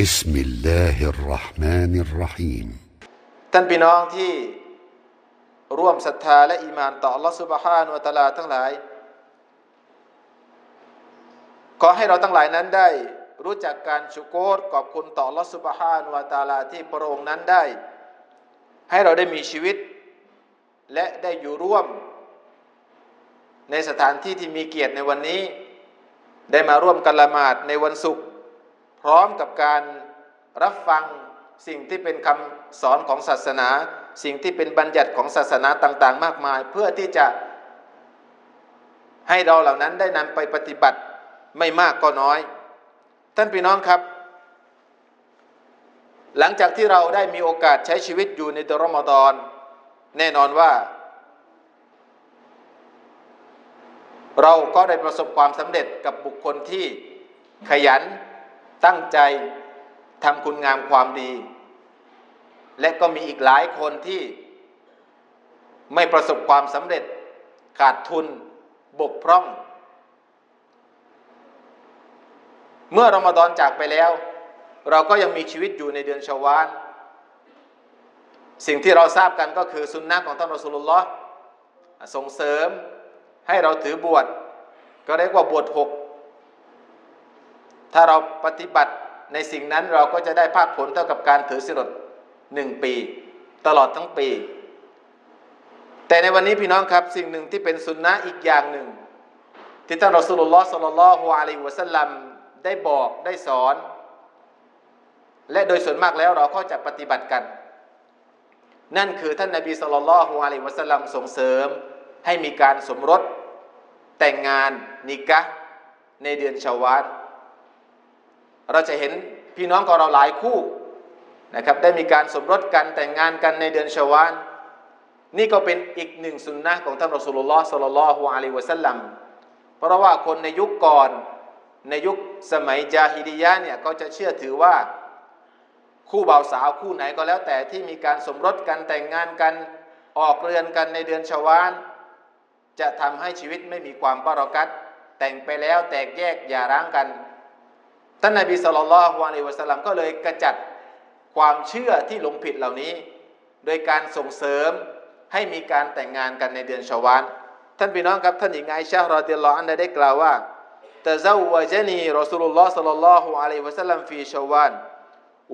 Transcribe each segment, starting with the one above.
بسم الله الرحمن الرحيم ท่านพี่น้องที่ร่วมศรัทธาและอีมานต่อ Allah Subhanahu wa Taala ทั้งหลาย ขอให้เราทั้งหลายนั้นได้ รู้จักการชุโกรขอบคุณต่อ Allah Subhanahu wa Taala ที่พระองค์นั้นได้ ให้เราได้มีชีวิต และได้อยู่ร่วม ในสถานที่ที่มีเกียรติในวันนี้ ได้มาร่วมกันละหมาดในวันศุกร์ พร้อมกับการรับฟังสิ่งที่เป็นคำสอนของศาสนา สิ่งที่เป็นบัญญัติของศาสนาต่างๆ มากมาย เพื่อที่จะให้เราเหล่านั้นได้นำไปปฏิบัติไม่มากก็น้อย ท่านพี่น้องครับ หลังจากที่เราได้มีโอกาสใช้ชีวิตอยู่ในเดือนรอมฎอนแน่นอนว่า เราก็ได้ประสบความสำเร็จกับบุคคลที่ขยัน ตั้งใจทำคุณงามความดี และก็มีอีกหลายคนที่ไม่ประสบความสำเร็จ ขาดทุนบกพร่อง เมื่อรอมฎอนจากไปแล้ว เราก็ยังมีชีวิตอยู่ในเดือนชาวานสิ่งที่เราทราบกันก็คือสุนนะของท่านรอสูลุลลอฮ์ส่งเสริมให้เราถือบวชก็เรียกว่าบวชหก ถ้าเราปฏิบัติในสิ่งนั้นเราก็จะได้ภาคผลเท่ากับการถือสิลดหนึ่งปี ตลอดทั้งปี แต่ในวันนี้พี่น้องครับสิ่งหนึ่งที่เป็นสุนนะอีกอย่างหนึ่ง ที่ท่านรอสุลลอฮ์สัลลัลลอฮุอะลัยฮิวะสัลลัมได้บอกได้สอน และโดยส่วนมากแล้วเราก็จะปฏิบัติกัน นั่นคือท่านนบีสัลลัลลอฮุอะลัยฮิวะสัลลัมส่งเสริม ให้มีการสมรสแต่งงานนิกะในเดือนชาวาล เราจะเห็นพี่น้องของเราหลายคู่นะครับได้มีการสมรสกันแต่งงานกันในเดือนชาวาลนี่ก็เป็นอีกหนึ่งสุนนะของท่านรอสุลลอฮ์สัลลัลลอฮุอะลัยฮิวะสัลลัมเพราะว่าคนในยุคก่อนในยุคสมัยจาฮิดียะเนี่ยก็จะเชื่อถือว่าคู่บ่าวสาวคู่ไหนก็แล้วแต่ที่มีการสมรสกันแต่งงานกันออกเรือนกันในเดือนชาวาลจะทำให้ชีวิตไม่มีความบารักัตแต่งไปแล้วแตกแยกอย่าร้างกัน ท่านนาบีสุลต่านละฮ์วาลีวะสลัมก็เลยกระจัดความเชื่อที่หลงผิดเหล่านี้ โดยการส่งเสริมให้มีการแต่งงานกันในเดือนชวานท่านพี่น้องครับท่านหญิงไอชาเรอติลลออันได้กล่าวว่าตะเจ้าวะเจนีรอสุลลอฮ์สัลลัลลอฮุอะลัยวะสัลลัมฟีชวาน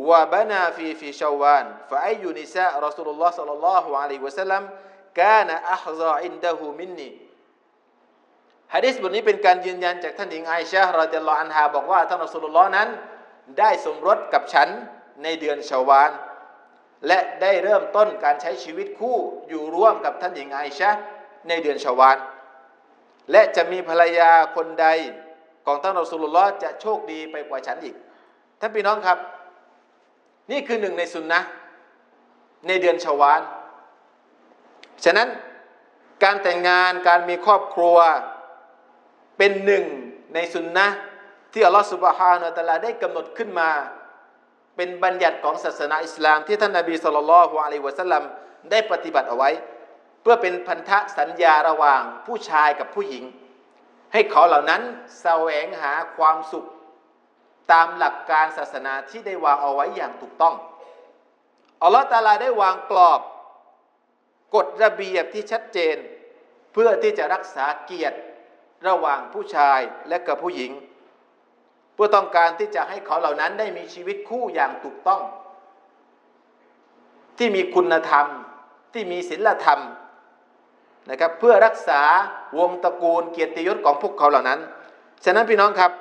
วะบานาฟีฟีชวานฟะไอยูนิซะรอสุลลอฮ์สัลลัลลอฮุอะลัยวะสัลลัมกานะอัฮซาอินดะฮูมินนี ฮะดิษบทนี้เป็นการยืนยันจากท่านหญิงไอชารอดิยัลลออันฮาบอกว่าท่านอัสลุลลอฮ์นั้น ได้สมรสกับฉันในเดือนชาวาลและได้เริ่มต้นการใช้ชีวิตคู่อยู่ร่วมกับท่านหญิงไอชาในเดือนชาวาลและจะมีภรรยาคนใดของท่านอัสลุลลอฮ์จะโชคดีไปกว่าฉันอีกท่านพี่น้องครับ นี่คือหนึ่งในสุนนะในเดือนชาวาลฉะนั้นการแต่งงานการมีครอบครัว เป็นหนึ่งในสุนนะที่อัลลอฮฺสุบฮานาอัลลอฮฺได้กำหนดขึ้นมา เป็นบัญญัติของศาสนาอิสลาม ที่ท่านนาบีสุลต่านละฮ์อะลัยวะสัลลัมได้ปฏิบัติเอาไว้ เพื่อเป็นพันธสัญญาระหว่างผู้ชายกับผู้หญิง ให้เขาเหล่านั้นแสวงหาความสุข ตามหลักการศาสนาที่ได้วางเอาไว้อย่างถูกต้องอัลลอฮฺตาลาได้วางกรอบกฎระเบียบที่ชัดเจน เพื่อที่จะรักษาเกียรติ ระหว่างผู้ชายและกับผู้หญิง เพื่อต้องการที่จะให้เขาเหล่านั้นได้มีชีวิตคู่อย่างถูกต้อง ที่มีคุณธรรมที่มีศีลธรรมนะครับเพื่อรักษาวงตระกูลเกียรติยศของพวกเขาเหล่านั้น ฉะนั้นพี่น้องครับ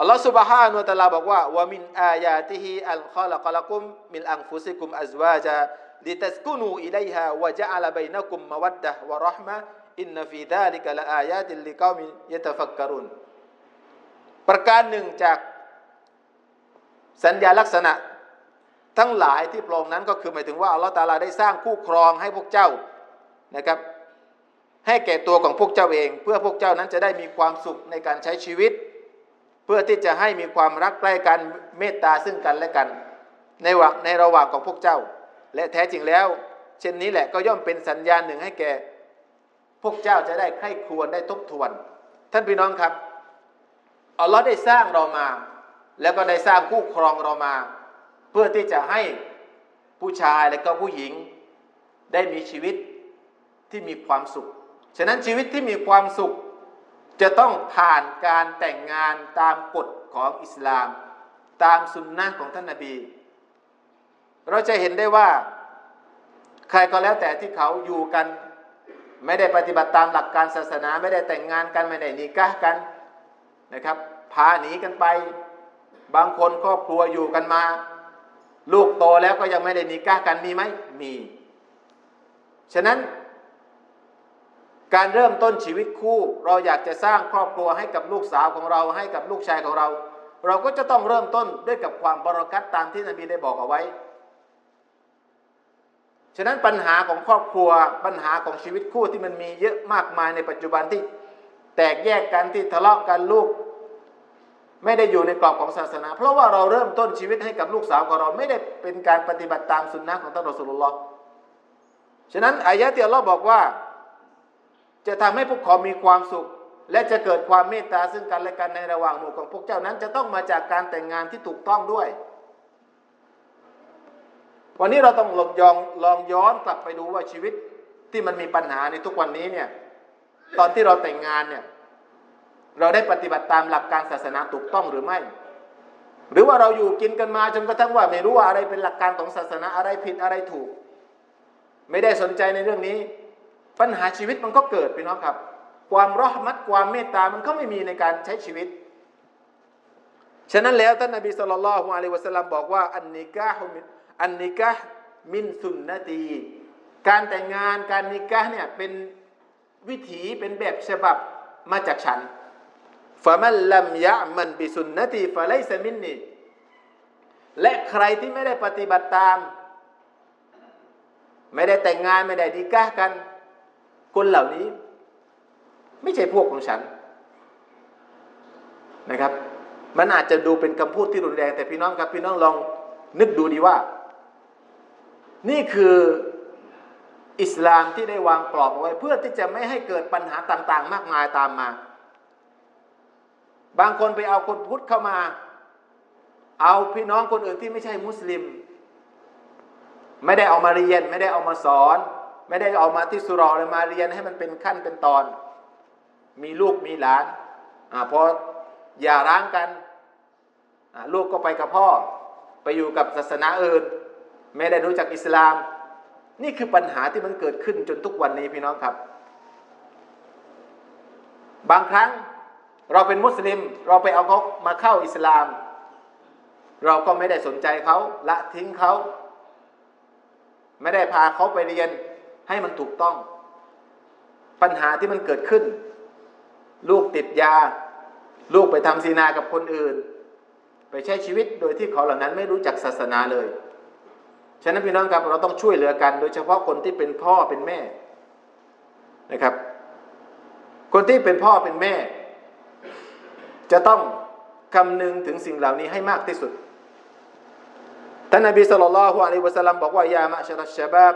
อัลลอฮฺสุบฮานุตะลาบอกว่าวามินอายาติฮิอัลขอลักลักุมมิลอังฟุซิกุมอัจวาจาลิตัสกุนูอิลัยฮาวะจะอัลบยนักุมมวัดดะวะรหมะ อินนฟีดาลิกะละอายาติลลิกอมิยะตะฟักกะรุนประการหนึ่งจากสัญญาลักษณะทั้งหลายที่พระองค์นั้นก็คือหมายถึงว่าอัลลอฮฺตาลาได้สร้างคู่ครองให้พวกเจ้านะครับ ให้แก่ตัวของพวกเจ้าเอง เพื่อพวกเจ้านั้นจะได้มีความสุขในการใช้ชีวิต เพื่อที่จะให้มีความรักใกล้กันเมตตาซึ่งกันและกันในว่างในระหว่างของพวกเจ้า และแท้จริงแล้ว เช่นนี้แหละก็ย่อมเป็นสัญญาณหนึ่งให้แก่ พวกเจ้าจะได้ใคร่ครวญได้ทบทวน ท่านพี่น้องครับอัลลอฮ์ได้สร้างเรามา แล้วก็ได้สร้างคู่ครองเรามา เพื่อที่จะให้ผู้ชายและก็ผู้หญิง ได้มีชีวิตที่มีความสุข ฉะนั้นชีวิตที่มีความสุข จะต้องผ่านการแต่งงานตามกฎของอิสลาม ตามสุนนะของท่านนาบี เราจะเห็นได้ว่า ใครก็แล้วแต่ที่เขาอยู่กัน ไม่ได้ปฏิบัติตามหลักการศาสนา ไม่ได้แต่งงานกันไม่ได้นิกะกันนะครับ พาหนีกันไป บางคนครอบครัวอยู่กันมา ลูกโตแล้วก็ยังไม่ได้นิกะกันมีไหมมี ฉะนั้น การเริ่มต้นชีวิตคู่ เราอยากจะสร้างครอบครัวให้กับลูกสาวของเรา ให้กับลูกชายของเรา เราก็จะต้องเริ่มต้นด้วยกับความบรารักัตตามที่นบีได้บอกเอาไว้ ฉะนั้นปัญหาของครอบครัวปัญหาของชีวิตคู่ที่มันมีเยอะมากมายในปัจจุบันที่แตกแยกกันที่ทะเลาะกันลูก ไม่ได้อยู่ในกรอบของศาสนา เพราะว่าเราเริ่มต้นชีวิตให้กับลูกสาวของเราไม่ได้เป็นการปฏิบัติตามสุนนะของท่านรอสุลลอฮ์ฉะนั้นอายะที่อัลลอฮ์บอกว่า จะทำให้พวกเขามีความสุข และจะเกิดความเมตตาซึ่งกันและกันในระหว่างหมู่ของพวกเจ้านั้น จะต้องมาจากการแต่งงานที่ถูกต้องด้วย วันนี้เราต้องลองยองลองย้อนกลับไปดูว่าชีวิตที่มันมีปัญหาในทุกวันนี้เนี่ย ตอนที่เราแต่งงานเนี่ย เราได้ปฏิบัติตามหลักการศาสนาถูกต้องหรือไม่ หรือว่าเราอยู่กินกันมาจนกระทั่งว่าไม่รู้ว่าอะไรเป็นหลักการของศาสนาอะไรผิดอะไรถูก ไม่ได้สนใจในเรื่องนี้ ปัญหาชีวิตมันก็เกิดพี่น้องครับ ความรอห์มัดความเมตตามันก็ไม่มีในการใช้ชีวิตฉะนั้นแล้วท่านนบีสุลต่านละฮ์อะลัยวะสัลลัมบอกว่าอันนิกาฮุมิ อันนิกะมินสุนนตี การแต่งงานการนิกะเนี่ยเป็นวิถีเป็นแบบฉบับมาจากฉันฟะมันลัมยะมันบิสุนนตีฟะไลซมินนีและใครที่ไม่ได้ปฏิบัติตาม ไม่ได้แต่งงานไม่ได้ดีกะกัน คนเหล่านี้ ไม่ใช่พวกของฉันนะครับ มันอาจจะดูเป็นคำพูดที่รุนแรง แต่พี่น้องครับพี่น้องลองนึกดูดีว่า นี่คืออิสลามที่ได้วางกรอบเอาไว้ เพื่อที่จะไม่ให้เกิดปัญหาต่าง ๆ มากมายตามมา บางคนไปเอาคนพุทธเข้ามา เอาพี่น้องคนอื่นที่ไม่ใช่มุสลิม ไม่ได้เอามาเรียน ไม่ได้เอามาสอน ไม่ได้เอามาที่สุรอเลยมาเรียนให้มันเป็นขั้นเป็นตอน มีลูกมีหลานอพออย่าร้างกันลูกก็ไปกับพ่อ ไปอยู่กับศาสนาอื่น ไม่ได้รู้จักอิสลาม นี่คือปัญหาที่มันเกิดขึ้นจนทุกวันนี้พี่น้องครับ บางครั้งเราเป็นมุสลิม เราไปเอาเขามาเข้าอิสลาม เราก็ไม่ได้สนใจเขาละทิ้งเขา ไม่ได้พาเขาไปเรียนให้มันถูกต้อง ปัญหาที่มันเกิดขึ้น ลูกติดยา ลูกไปทำซีนากับคนอื่น ไปใช้ชีวิตโดยที่เขาเหล่านั้นไม่รู้จักศาสนาเลย ฉะนั้นพี่น้องครับเราต้องช่วยเหลือกัน โดยเฉพาะคนที่เป็นพ่อเป็นแม่นะครับ คนที่เป็นพ่อเป็นแม่ จะต้องคำนึงถึงสิ่งเหล่านี้ให้มากที่สุดท่านนบีสุลต่านละฮ์อะลัยวะสัลลัมบอกว่ายามะชรัชบาบ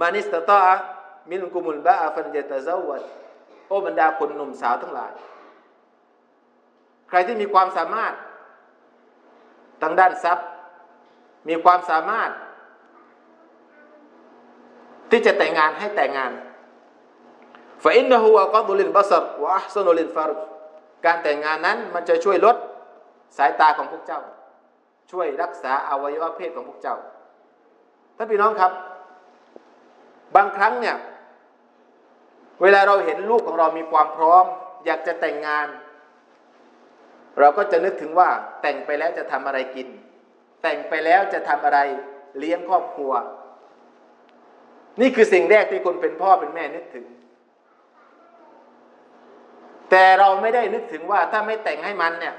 มานิสตตะมินกุมุลบะอาฟันยะตะซาวัดโอ้บรรดาคนหนุ่มสาวทั้งหลาย ใครที่มีความสามารถทางด้านทรัพย์ มีความสามารถ ที่จะแต่งงานให้แต่งงานฟาอินนหูอักดุลินบัสรวะอัพซนุลินฟารุการแต่งงานนั้นมันจะช่วยลดสายตาของพวกเจ้า ช่วยรักษาอวัยวะเพศของพวกเจ้าท่านพี่น้องครับ บางครั้งเนี่ยเวลาเราเห็นลูกของเรามีความพร้อม อยากจะแต่งงาน เราก็จะนึกถึงว่าแต่งไปแล้วจะทำอะไรกิน แต่งไปแล้วจะทำอะไรเลี้ยงครอบครัว นี่คือสิ่งแรกที่คนเป็นพ่อเป็นแม่นึกถึง แต่เราไม่ได้นึกถึงว่าถ้าไม่แต่งให้มันเนี่ย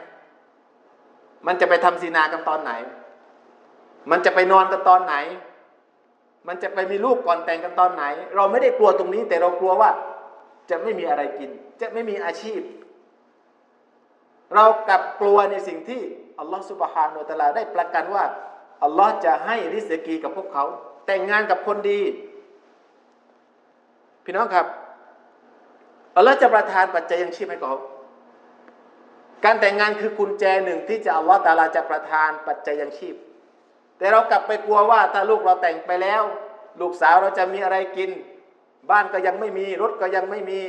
มันจะไปทำซีนากันตอนไหน มันจะไปนอนกันตอนไหน มันจะไปมีลูกก่อนแต่งกันตอนไหน เราไม่ได้กลัวตรงนี้ แต่เรากลัวว่าจะไม่มีอะไรกิน จะไม่มีอาชีพ เรากลับกลัวในสิ่งที่อัลลอฮฺสุบฮานุตะลาได้ประกันว่าอัลลอฮ์จะให้ริสกีกับพวกเขา แต่งงานกับคนดี พี่น้องครับอัลลอฮ์จะประทานปัจจัยยังชีพให้เขาการแต่งงานคือกุญแจหนึ่งที่จะอัลลอฮฺตาลาจะประทานปัจจัยยังชีพ แต่เรากลับไปกลัวว่าถ้าลูกเราแต่งไปแล้ว ลูกสาวเราจะมีอะไรกิน บ้านก็ยังไม่มีรถก็ยังไม่มี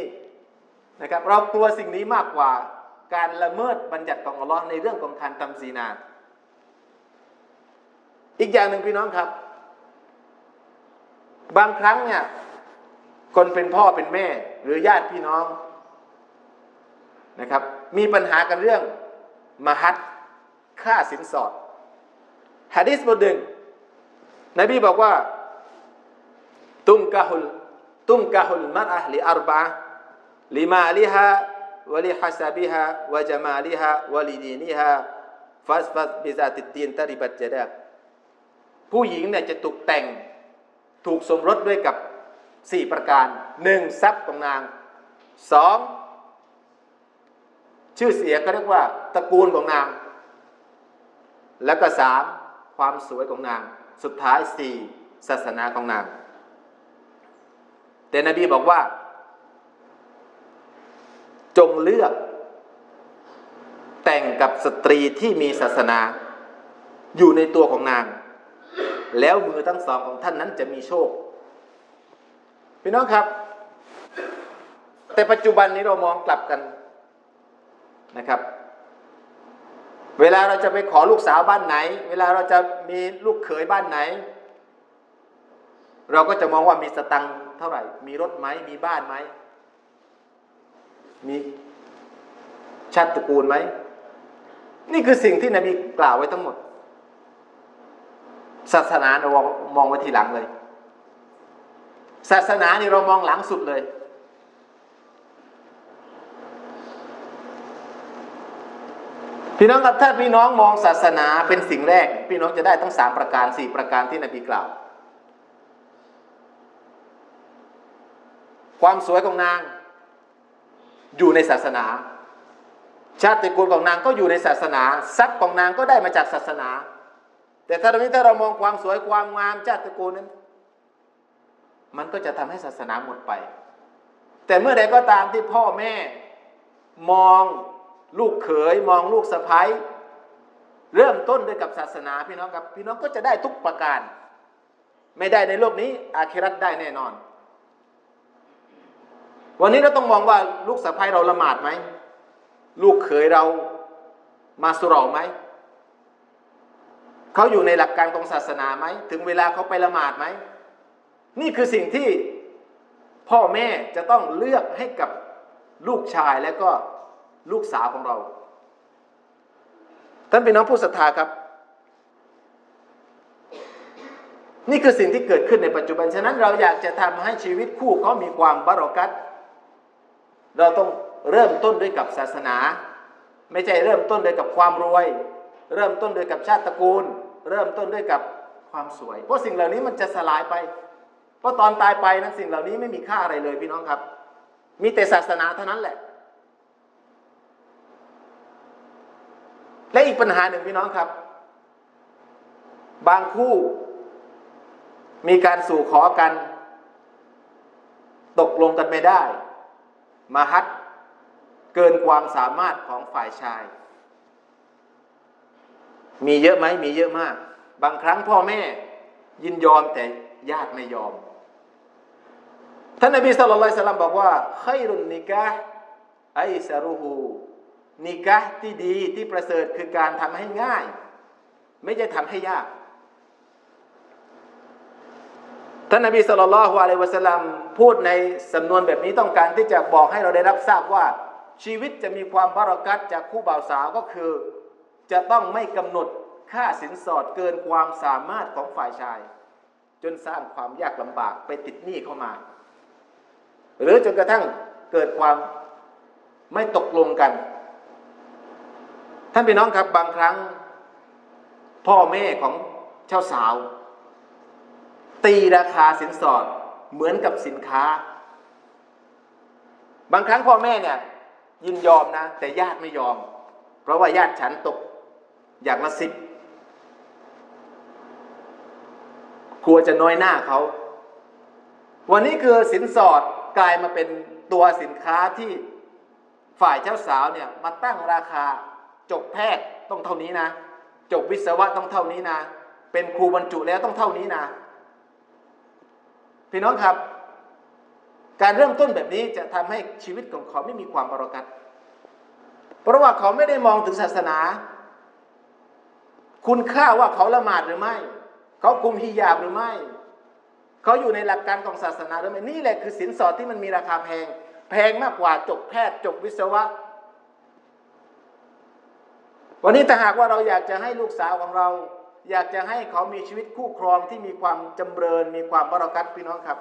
นะครับ เรากลัวสิ่งนี้มากกว่าการละเมิดบัญญัติของอัลลอฮ์ในเรื่องของการทำซีนา อีกอย่างหนึ่งพี่น้องครับ บางครั้งเนี่ย คนเป็นพ่อเป็นแม่หรือญาติพี่น้องนะครับ มีปัญหากันเรื่องมหัดค่าสินสอดฮะดิษบทหนึ่งนบีบอกว่า ตุงกะฮุลตุงกะฮุลมัรอะห์ลิอัรบะลิมาลิฮาวลิฮัสบิฮาวะจามาลิฮาวลิดีนิฮาฟัสฟัสบิซาติดดีนตะริบัตจดักผู้หญิงเนี่ยจะถูกแต่งถูกสมรสด้วยกับ สี่ประการหนึ่งทรัพย์ของนางสองชื่อเสียงก็เรียกว่าตระกูลของนาง แล้วก็สามความสวยของนาง สุดท้ายสี่ศาสนาของนาง แต่นบีบอกว่า จงเลือก แต่งกับสตรีที่มีศาสนา อยู่ในตัวของนาง แล้วมือทั้งสองของท่านนั้นจะมีโชค พี่น้องครับ แต่ปัจจุบันนี้เรามองกลับกันนะครับ เวลาเราจะไปขอลูกสาวบ้านไหน เวลาเราจะมีลูกเขยบ้านไหน เราก็จะมองว่ามีสตังค์เท่าไหร่ มีรถไหมมีบ้านไหมมีชาติตระกูลไหม นี่คือสิ่งที่นบีกล่าวไว้ทั้งหมด ศาสนาเรามองไว้ทีหลังเลย ศาสนาเนี่เรามองหลังสุดเลย พี่น้องครับถ้าพี่น้องมองศาสนาเป็นสิ่งแรก พี่น้องจะได้ทั้งสามประการสี่ประการที่นบีกล่าว ความสวยของนาง อยู่ในศาสนา ชาติตระกูลของนางก็อยู่ในศาสนา ทรัพย์ของนางก็ได้มาจากศาสนา แต่ถ้าตรงนี้ถ้าเรามองความสวยความงามชาติตระกูลนั้น มันก็จะทำให้ศาสนาหมดไป แต่เมื่อใดก็ตามที่พ่อแม่มองลูกเขยมองลูกสะพ้ายเริ่มต้นด้วยกับศาสนาพี่น้องครับ พี่น้องก็จะได้ทุกประการ ไม่ได้ในโลกนี้ อาเครัตได้แน่นอน วันนี้เราต้องมองว่าลูกสะพ้ายเราละหมาดไหมลูกเขยเรามาสุรอไหมเขาอยู่ในหลักการของศาสนาไหมถึงเวลาเขาไปละหมาดไหม นี่คือสิ่งที่พ่อแม่จะต้องเลือกให้กับลูกชายและก็ลูกสาวของเรา ท่านเป็นน้องผู้ศรัทธาครับ นี่คือสิ่งที่เกิดขึ้นในปัจจุบัน ฉะนั้นเราอยากจะทำให้ชีวิตคู่เขามีความบารอกัตเราต้องเริ่มต้นด้วยกับศาสนา ไม่ใช่เริ่มต้นด้วยกับความรวย เริ่มต้นด้วยกับชาติตระกูล เริ่มต้นด้วยกับความสวย เพราะสิ่งเหล่านี้มันจะสลายไป เพราะตอนตายไปนั้นสิ่งเหล่านี้ไม่มีค่าอะไรเลยพี่น้องครับ มีแต่ศาสนาเท่านั้นแหละ และอีกปัญหาหนึ่งพี่น้องครับ บางคู่ มีการสู่ขอกัน ตกลงกันไม่ได้ มาฮัดเกินความสามารถของฝ่ายชาย มีเยอะไหมมีเยอะมาก บางครั้งพ่อแม่ยินยอมแต่ญาติไม่ยอม ท่านนบีสุลต่านสัลลัมบอกว่าไครุนนิกะไอซารุฮูนิกะที่ดีที่ประเสริฐคือการทำให้ง่าย ไม่ใช่ทำให้ยากท่านนบีสุลต่านละฮ์อะลัยวะสัลลัมพูดในสำนวนแบบนี้ต้องการที่จะบอกให้เราได้รับทราบว่า ชีวิตจะมีความบารักัตจากคู่บ่าวสาวก็คือ จะต้องไม่กำหนดค่าสินสอดเกินความสามารถของฝ่ายชาย จนสร้างความยากลำบากไปติดหนี้เข้ามา หรือจนกระทั่งเกิดความไม่ตกลงกัน ท่านพี่น้องครับบางครั้ง พ่อแม่ของเจ้าสาว ตีราคาสินสอดเหมือนกับสินค้า บางครั้งพ่อแม่เนี่ยยินยอมนะ แต่ญาติไม่ยอม เพราะว่าญาติฉันตกอย่างละสิบกลัวจะน้อยหน้าเขา วันนี้คือสินสอด กลายมาเป็นตัวสินค้าที่ฝ่ายเจ้าสาวเนี่ยมาตั้งราคาจบแพทย์ต้องเท่านี้นะ จบวิศวะต้องเท่านี้นะ เป็นครูบรรจุแล้วต้องเท่านี้นะ พี่น้องครับ การเริ่มต้นแบบนี้จะทำให้ชีวิตของเขาไม่มีความบรกัตเพราะว่าเขาไม่ได้มองถึงศาสนา คุณค่าว่าเขาละหมาดหรือไม่ เขาคุมฮิญาบหรือไม่ เขาอยู่ในหลักการของศาสนาหรือไม่นี่แหละคือสินสอดที่มันมีราคาแพง แพงมากกว่าจบแพทย์จบวิศวะ วันนี้ถ้าหากว่าเราอยากจะให้ลูกสาวของเรา อยากจะให้เขามีชีวิตคู่ครองที่มีความจำเริญ มีความบรารักัตพี่น้องครับ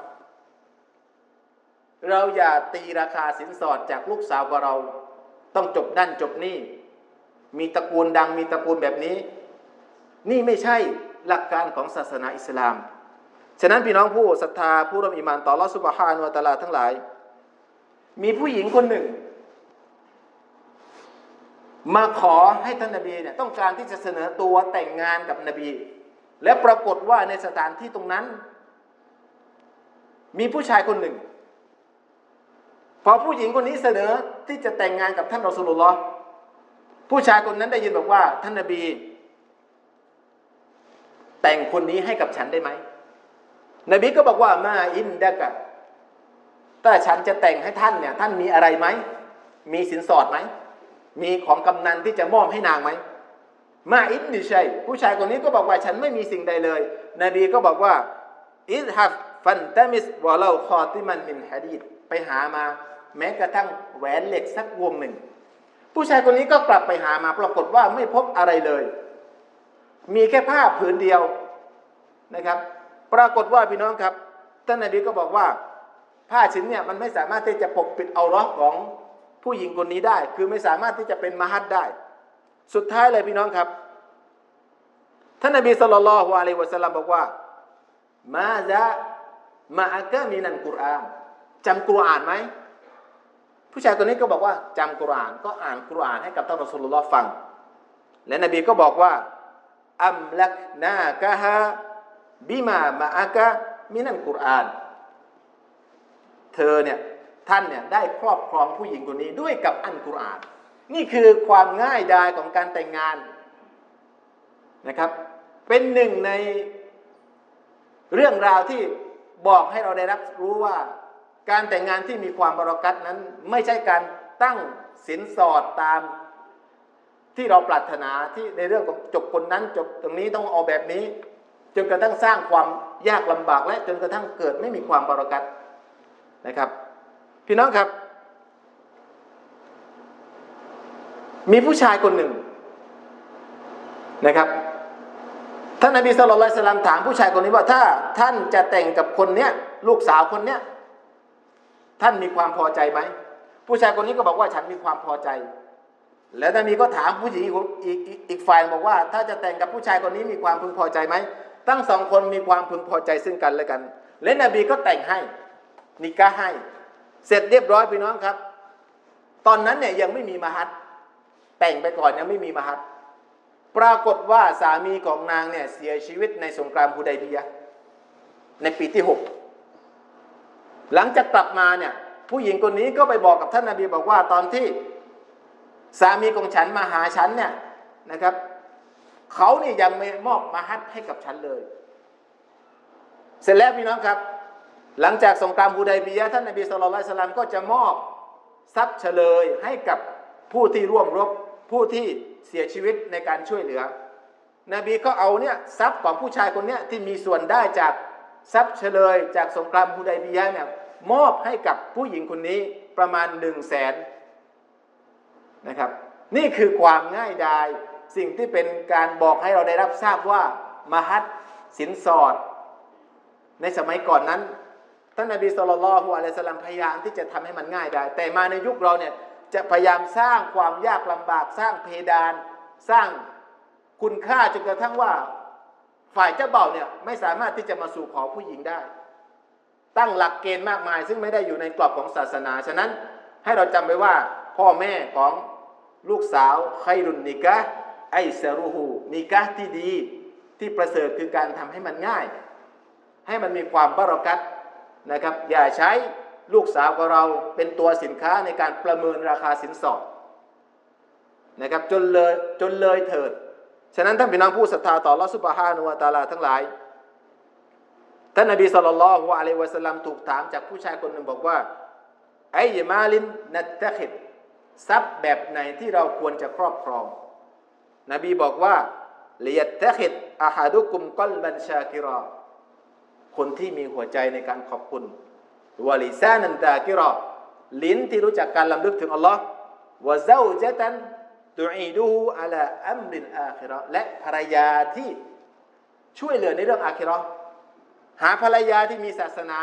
เราอย่าตีราคาสินสอดจากลูกสาวของเราต้องจบนั่นจบนี่ มีตระกูลดังมีตระกูลแบบนี้ นี่ไม่ใช่หลักการของศาสนาอิสลาม ฉะนั้นพี่น้องผู้ศรัทธาผู้ร่วมอิมานต่อลอสุบฮานวตาลาทั้งหลาย มีผู้หญิงคนหนึ่ง มาขอให้ท่านนบีเนี่ยต้องการที่จะเสนอตัวแต่งงานกับนบี และปรากฏว่าในสถานที่ตรงนั้น มีผู้ชายคนหนึ่ง พอผู้หญิงคนนี้เสนอที่จะแต่งงานกับท่านรอสูลุลลอฮ์ผู้ชายคนนั้นได้ยินบอกว่าท่านนบี แต่งคนนี้ให้กับฉันได้ไหม นบีก็บอกว่ามาอินดะกะถ้าฉันจะแต่งให้ท่านเนี่ย ท่านมีอะไรไหม มีสินสอดไหม มีของกำนันที่จะมอบให้นางไหม มาอินดิชัยผู้ชายคนนี้ก็บอกว่าฉันไม่มีสิ่งใดเลย นบีก็บอกว่าอิสฮัฟฟันตามิสวะเลาคอติมันมินฮะดีดไปหามา แม้กระทั่งแหวนเหล็กสักวงหนึ่ง ผู้ชายคนนี้ก็กลับไปหามาปรากฏว่าไม่พบอะไรเลย มีแค่ผ้าผืนเดียวนะครับ ปรากฏว่าพี่น้องครับท่านนบีก็บอกว่า ผ้าชิ้นเนี่ยมันไม่สามารถที่จะปกปิดเอาร้อของผู้หญิงคนนี้ได้ คือไม่สามารถที่จะเป็นมหัดได้ สุดท้ายเลยพี่น้องครับ ท่านนบีสุลต่านละฮ์อะลัยวะสัลลัมบอกว่ามาจะมาอักมินันกุรอานจำกุรอานไหมผู้ชายคนนี้ก็บอกว่าจำกุรอานก็อ่านกุรอานให้กับท่านรอสุลลอฮ์ฟัง และนบีก็บอกว่าอัมลักนากะฮะ บิมามาอากะมินันกุรอาน เธอเนี่ยท่านเนี่ยได้ครอบครองผู้หญิงคนนี้ด้วยกับอันกุรอาน นี่คือความง่ายดายของการแต่งงานนะครับ เป็นหนึ่งในเรื่องราวที่บอกให้เราได้รับรู้ว่าการแต่งงานที่มีความบรารักัตนั้น ไม่ใช่การตั้งสินสอดตามที่เราปรารถนาที่ในเรื่องของจบคนนั้นจบตรงนี้ต้องเอาแบบนี้ จนกระทั่งสร้างความยากลำบากและจนกระทั่งเกิดไม่มีความบรารักัตนะครับ พี่น้องครับ มีผู้ชายคนหนึ่งนะครับท่านนบีสุลต่านสลัมถามผู้ชายคนนี้ว่าถ้าท่านจะแต่งกับคนเนี้ยลูกสาวคนเนี้ยท่านมีความพอใจไหมผู้ชายคนนี้ก็บอกว่าฉันมีความพอใจ แล้วนบีก็ถามผู้หญิงอีกอีกอีกฝ่ายบอกว่า ถ้าจะแต่งกับผู้ชายคนนี้มีความพึงพอใจไหม ทั้งสองคนมีความพึงพอใจซึ่งกันและกัน และนบีก็แต่งให้นิกะให้ เสร็จเรียบร้อยพี่น้องครับ ตอนนั้นเนี่ยยังไม่มีมหัดแต่งไปก่อนยังไม่มีมหัดปรากฏว่าสามีของนางเนี่ยเสียชีวิตในสงครามฮุดัยบียในปีที่หกหลังจากกลับมาเนี่ยผู้หญิงคนนี้ก็ไปบอกกับท่านนาบีบอกว่าตอนที่สามีของฉันมาหาฉันเนี่ยนะครับ เขานี่ยังไม่มอบมาฮัดให้กับฉันเลย เสร็จแล้วพี่น้องครับ หลังจากสงครามฮูไดบียะท่านนบีสุลต่านสลัมก็จะมอบทรัพย์เฉลยให้กับผู้ที่ร่วมรบผู้ที่เสียชีวิตในการช่วยเหลือ นบีก็เอาเนี่ยทรัพย์ของผู้ชายคนเนี้ยที่มีส่วนได้จากทรัพย์เฉลย จากสงครามฮูไดบียะเนี่ยมอบให้กับผู้หญิงคนนี้ประมาณหนึ่งแสนนะครับ นี่คือความง่ายดาย สิ่งที่เป็นการบอกให้เราได้รับทราบว่ามหัดสินสอด ในสมัยก่อนนั้นท่านนบีสุลต่านละฮ์อะลัยสลามพยายามที่จะทำให้มันง่ายได้ แต่มาในยุคเราเนี่ยจะพยายามสร้างความยากลำบากสร้างเพดาน สร้างคุณค่าจนกระทั่งว่าฝ่ายเจ้าเบ่าวเนี่ยไม่สามารถที่จะมาสู่ขอผู้หญิงได้ ตั้งหลักเกณฑ์มากมาย ซึ่งไม่ได้อยู่ในกรอบของศาสนา ฉะนั้นให้เราจำไว้ว่าพ่อแม่ของลูกสาวไครุนนิกะ ไอซารูฮูนิกะที่ดีที่ประเสริฐคือการทำให้มันง่าย ให้มันมีความบารักัตนะครับ อย่าใช้ลูกสาวของเราเป็นตัวสินค้าในการประเมินราคาสินสอดนะครับจนเลยจนเลยเถิด ฉะนั้นท่านพี่น้องผู้ศรัทธาต่อลอสุบฮานุวาตาลาทั้งหลาย ท่านนบีสุลต่านละฮ์อะลัยวะสลลัมถูกถามจากผู้ชายคนหนึ่งบอกว่าไอ้ยมาลินนัตตะขิดทรัพย์แบบไหนที่เราควรจะครอบครอง นบีบอกว่าเลียตะขิดอาฮาดุกุมกอลบันชากิรอคนที่มีหัวใจในการขอบคุณวะลิซานันตากิรอลิ้นที่รู้จักการลำลึกถึงอัลลอฮ์วะเจ้าเจตันตุอีดูฮูอัลาอัมรินอาคิราะห์และภรรยาที่ช่วยเหลือในเรื่องอาคิราะห์หาภรรยาที่มีศาสนา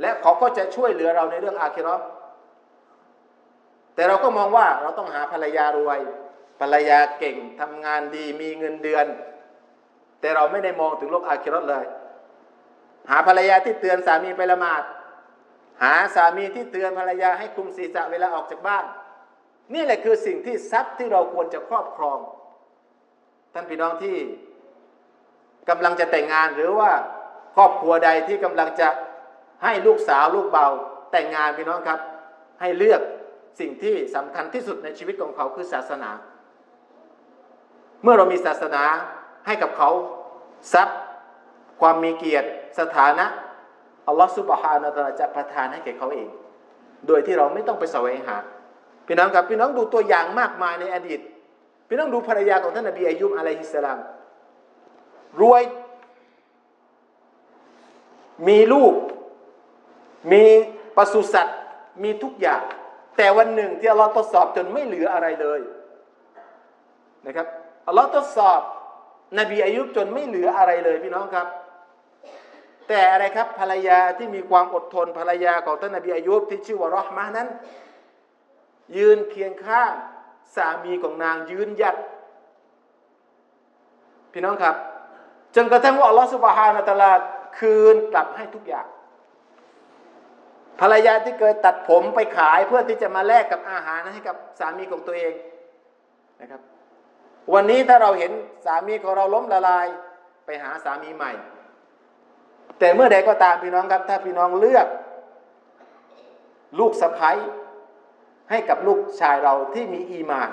และเขาก็จะช่วยเหลือเราในเรื่องอาคิราะห์แต่เราก็มองว่าเราต้องหาภรรยารวย ภรรยาเก่งทำงานดีมีเงินเดือน แต่เราไม่ได้มองถึงโลกอาคิเราะห์เลย หาภรรยาที่เตือนสามีไปละหมาด หาสามีที่เตือนภรรยาให้คุมศีรษะเวลาออกจากบ้าน นี่แหละคือสิ่งที่ทรัพย์ที่เราควรจะครอบครอง ท่านพี่น้องที่กำลังจะแต่งงานหรือว่าครอบครัวใดที่กำลังจะให้ลูกสาวลูกเบาแต่งงานพี่น้องครับ ให้เลือกสิ่งที่สำคัญที่สุดในชีวิตของเขาคือศาสนา เมื่อเรามีศาสนาให้กับเขาทรัพย์ความมีเกียรติสถานะอัลลอฮฺซุบฮานาตะอาลาจะประทานให้แก่เขาเอง โดยที่เราไม่ต้องไปแสวงหา พี่น้องครับพี่น้องดูตัวอย่างมากมายในอดีต พี่น้องดูภรรยาของท่านนบีอายุบอะลัยฮิสสลามรวย มีลูก มีปศุสัตว์ มีทุกอย่าง แต่วันหนึ่งที่อัลลอฮ์ทดสอบจนไม่เหลืออะไรเลยนะครับ อัลลอฮ์ทดสอบ นบีอายุบจนไม่เหลืออะไรเลยพี่น้องครับ แต่อะไรครับภรรยาที่มีความอดทนภรรยาของท่านนบีอายุบที่ชื่อว่ารอห์มะห์นั้น ยืนเคียงข้างสามีของนางยืนหยัด พี่น้องครับ จนกระทั่งว่าอัลลอฮฺสุบฮานะตะลาคืนกลับให้ทุกอย่าง ภรรยาที่เคยตัดผมไปขายเพื่อที่จะมาแลกกับอาหารให้กับสามีของตัวเองนะครับ วันนี้ถ้าเราเห็นสามีของเราล้มละลายไปหาสามีใหม่ แต่เมื่อใดก็ตามพี่น้องครับ ถ้าพี่น้องเลือก ลูกสะพ้ยให้กับลูกชายเราที่มีอีมาน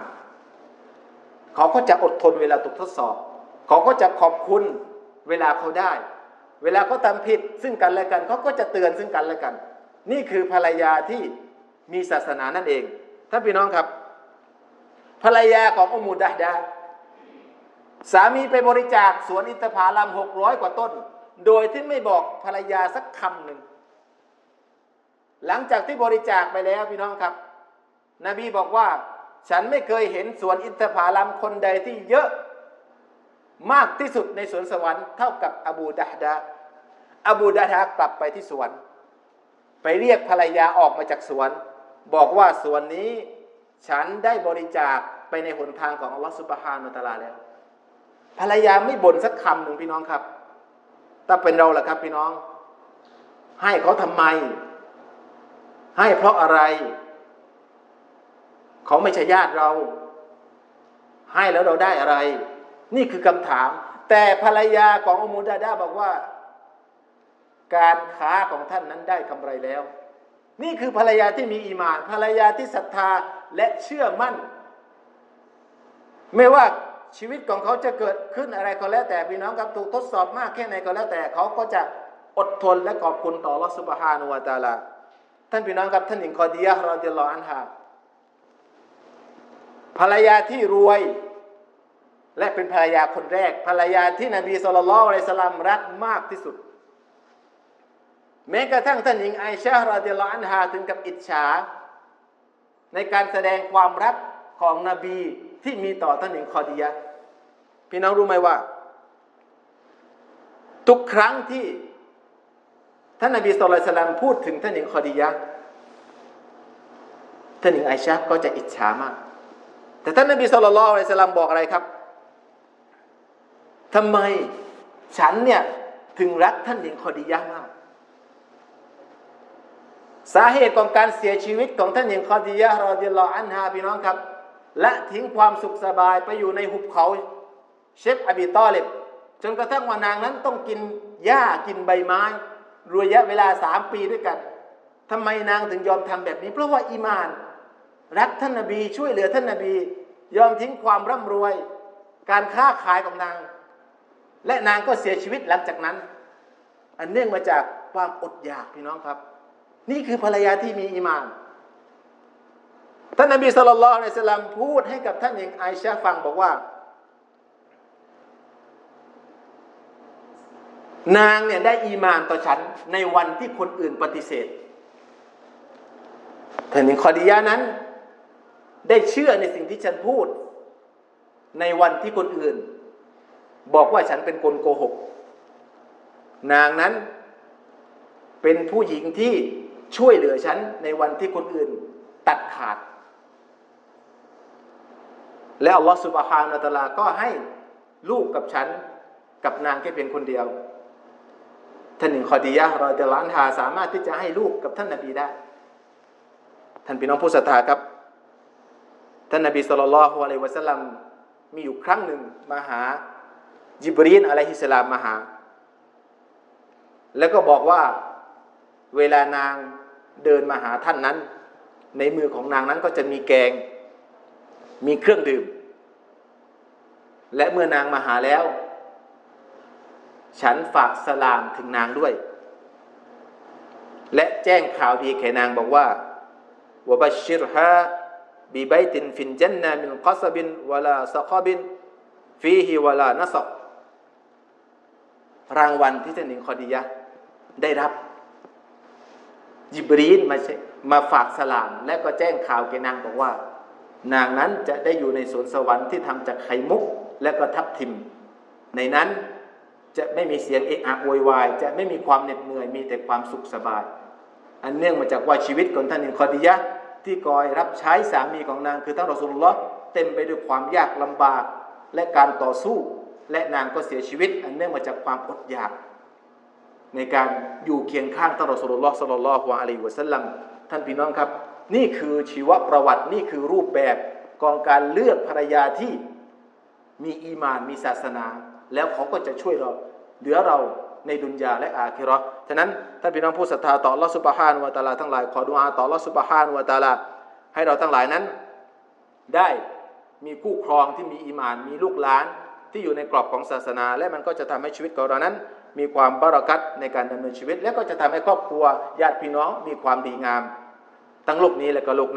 เขาก็จะอดทนเวลาถูกทดสอบ เขาก็จะขอบคุณเวลาเขาได้ เวลาเขาทำผิดซึ่งกันและกัน เขาก็จะเตือนซึ่งกันและกัน นี่คือภรรยาที่มีศาสนานั่นเองท่านพี่น้องครับ ภรรยาของอุมุดะดา สามีไปบริจาคสวนอินทผลัมหกร้อยกว่าต้น โดยที่ไม่บอกภรรยาสักคำหนึ่ง หลังจากที่บริจาคไปแล้วพี่น้องครับ นบีบอกว่า ฉันไม่เคยเห็นสวนอินทผลัมคนใดที่เยอะมากที่สุดในสวนสวรรค์เท่ากับอบูดะฮดาอบูดะฮดากลับไปที่สวน ไปเรียกภรรยาออกมาจากสวน บอกว่าสวนนี้ ฉันได้บริจาคไปในหนทางของอัลลอฮฺสุบฮานุตะลาแล้ว ภรรยาไม่บ่นสักคำหนึ่งพี่น้องครับ ถ้าเป็นเราล่ะครับพี่น้อง ให้เขาทำไม ให้เพราะอะไร เขาไม่ใช่ญาติเรา ให้แล้วเราได้อะไร นี่คือคำถาม แต่ภรรยาของอมุดาดาบอกว่า การค้าของท่านนั้นได้กำไรแล้ว นี่คือภรรยาที่มีอีมาน ภรรยาที่ศรัทธาและเชื่อมั่น ไม่ว่า ชีวิตของเขาจะเกิดขึ้นอะไรก็แล้วแต่พี่น้องครับถูกทดสอบมากแค่ไหนก็แล้วแต่เขาก็จะอดทนและขอบคุณต่อลอสุบฮานุวาตาลาท่านพี่น้องครับท่านหญิงคอดียะรอดิลลออันฮาภรรยาที่รวย และเป็นภรรยาคนแรก ภรรยาที่นบีสุลต่านละอัลสลามรักมากที่สุด แม้กระทั่งท่านหญิงไอชาราดิลลออันฮาถึงกับอิจฉา ในการแสดงความรักของนบี ที่มีต่อท่านหญิงคอดียะพี่น้องรู้ไหมว่า ทุกครั้งที่ท่านนบีสุลต่านพูดถึงท่านหญิงคอดียะท่านหญิงไอชาก็จะอิจฉามาก แต่ท่านนบีสุลต่านบอกอะไรครับทำไมฉันเนี่ยถึงรักท่านหญิงคอดียะมาก สาเหตุของการเสียชีวิตของท่านหญิงคอดียะรอดิลลออันฮาพี่น้องครับ และทิ้งความสุขสบายไปอยู่ในหุบเขาเชฟอบีตอเลบจนกระทั่งว่านางนั้นต้องกินหญ้ากินใบไม้รวยยะเวลาสามปีด้วยกันทำไมนางถึงยอมทำแบบนี้ เพราะว่าอีมาน รักท่านนบีช่วยเหลือท่านนบี ยอมทิ้งความร่ำรวย การค้าขายของนาง และนางก็เสียชีวิตหลังจากนั้น อันเนื่องมาจากความอดอยากพี่น้องครับ นี่คือภรรยาที่มีอีมาน ท่านนบีสุลต่านในสลัมพูดให้กับท่านหญิงไอชาฟังบอกว่า นางเนี่ยได้อีมานต่อฉันในวันที่คนอื่นปฏิเสธท่านหญิงคอดียะนั้น ได้เชื่อในสิ่งที่ฉันพูด ในวันที่คนอื่น บอกว่าฉันเป็นคนโกหก นางนั้นเป็นผู้หญิงที่ช่วยเหลือฉันในวันที่คนอื่นตัดขาด และอัลลอฮฺสุบฮานาตลาก็ให้ลูกกับฉันกับนางแค่เพียงคนเดียวท่านหนึ่งคอดียะรอเดลานฮาสามารถที่จะให้ลูกกับท่านนบีได้ ท่านพี่น้องผู้ศรัทธาครับ ท่านนบีสุลต่านละฮ์อะลัยวะสัลลัมมีอยู่ครั้งหนึ่งมาหาจิบรีนอะลัยฮิสสลามมาหา แล้วก็บอกว่าเวลานางเดินมาหาท่านนั้น ในมือของนางนั้นก็จะมีแกง มีเครื่องดื่ม และเมื่อนางมาหาแล้ว ฉันฝากสลามถึงนางด้วย และแจ้งข่าวดีแก่นางบอกว่าวบัชชิรฮาบิบัยตินฟินจันนามินกัสบินวลาสกบินฟีฮิวลานัสบรางวัลที่ท่านหญิงคอดียะได้รับยิบรีนมามาฝากสลาม และก็แจ้งข่าวแกนางบอกว่า นางนั้นจะได้อยู่ในสวนสวรรค์ที่ทำจากไข่มุก และก็ทับทิม ในนั้นจะไม่มีเสียงเอะอะโวยวาย จะไม่มีความเหน็ดเหนื่อยมีแต่ความสุขสบาย อันเนื่องมาจากว่าชีวิตของท่านอินคอดียะที่คอยรับใช้สามีของนางคือท่านรอสุลลอฮ์เต็มไปด้วยความยากลำบากและการต่อสู้ และนางก็เสียชีวิต อันเนื่องมาจากความอดอยาก ในการอยู่เคียงข้างท่านรอสุลลอฮ์สัลลัลลอฮุอะลัยฮิวะสัลลัมท่านพี่น้องครับ นี่คือชีวประวัตินี่คือรูปแบบกองการเลือกภรรยาที่ มีอีมานมีศาสนา แล้วเขาก็จะช่วยเราเหลือเราในดุนยาและอาคิราะห์ฉะนั้นท่านพี่น้องผู้ศรัทธาต่ออัลอสุบฮานวะตาลาทั้งหลาย ขอดุอาต่ออัลอสุบฮานวะตาลา ให้เราทั้งหลายนั้น ได้มีคู่ครองที่มีอีมาน มีลูกหลานที่อยู่ในกรอบของศาสนา และมันก็จะทำให้ชีวิตของเรานั้น มีความบารักัตในการดำเนินชีวิต และก็จะทำให้ครอบครัวญาติพี่น้องมีความดีงาม ทั้งโลกนี้และก็โลกหน้า